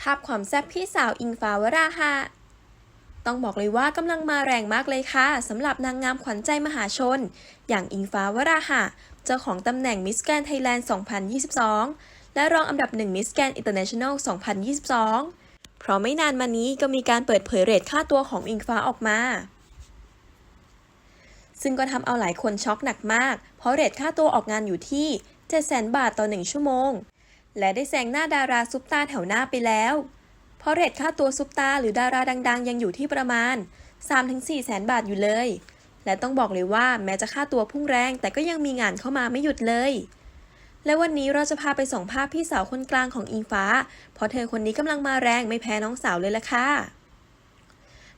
ภาพความแซ่บพี่สาวอิงฟ้าวราหะต้องบอกเลยว่ากำลังมาแรงมากเลยค่ะสำหรับนางงามขวัญใจมหาชน อย่างอิงฟ้าวราหะเจ้าของตำแหน่งมิสแกนไทยแลนด์ 2022 และรองอันดับหนึ่งมิสแกนอินเตอร์เนชั่นแนล 2022 เพราะไม่นานมานี้ก็มีการเปิดเผยเรทค่าตัวของอิงฟ้าออกมา ซึ่งก็ทำเอาหลายคนช็อกหนักมาก เพราะเรทค่าตัวออกงานอยู่ที่ 700,000 บาทต่อ 1 ชั่วโมง และได้แซงหน้าดาราซุปตาแถวหน้าไปแล้ว เพราะเรทค่าตัวซุปตาหรือดาราดัง ๆ ยังอยู่ที่ประมาณ 3-4แสนบาทอยู่เลย และต้องบอกเลยว่าแม้จะค่าตัวพุ่งแรงแต่ก็ยังมีงานเข้ามาไม่หยุดเลย และวันนี้เราจะพาไปส่องภาพพี่สาวคนกลางของอิงฟ้า เพราะเธอคนนี้กำลังมาแรงไม่แพ้น้องสาวเลยล่ะค่ะ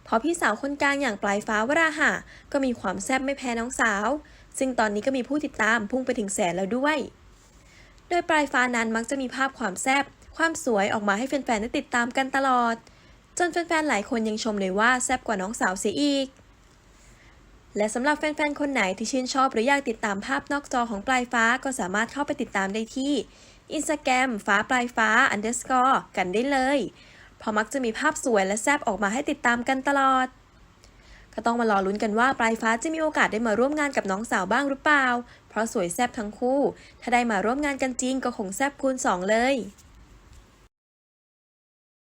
เพราะพี่สาวคนกลางอย่างปลายฟ้าวราหะก็มีความแซ่บไม่แพ้น้องสาว ซึ่งตอนนี้ก็มีผู้ติดตามพุ่งไปถึงแสนแล้วด้วย โดยปลายฟ้านั้นมักจะมีภาพความแซบความสวยออกมาให้แฟนๆได้ติดตามกันตลอด จนแฟนๆหลายคนยังชมเลยว่าแซบกว่าน้องสาวเสียอีก และสำหรับแฟนๆคนไหนที่ชื่นชอบหรืออยากติดตามภาพนอกจอของปลายฟ้าก็สามารถเข้าไปติดตามได้ที่ Instagram ฟ้าปลายฟ้า underscore กันได้เลย เพราะมักจะมีภาพสวยและแซบออกมาให้ติดตามกันตลอด ก็ต้องมารอลุ้นกันว่าปลายฟ้าจะมีโอกาสได้มาร่วมงานกับน้องสาวบ้างหรือเปล่า เพราะสวยแซ่บทั้งคู่ ถ้าได้มาร่วมงานกันจริงก็คงแซ่บคูณสองเลย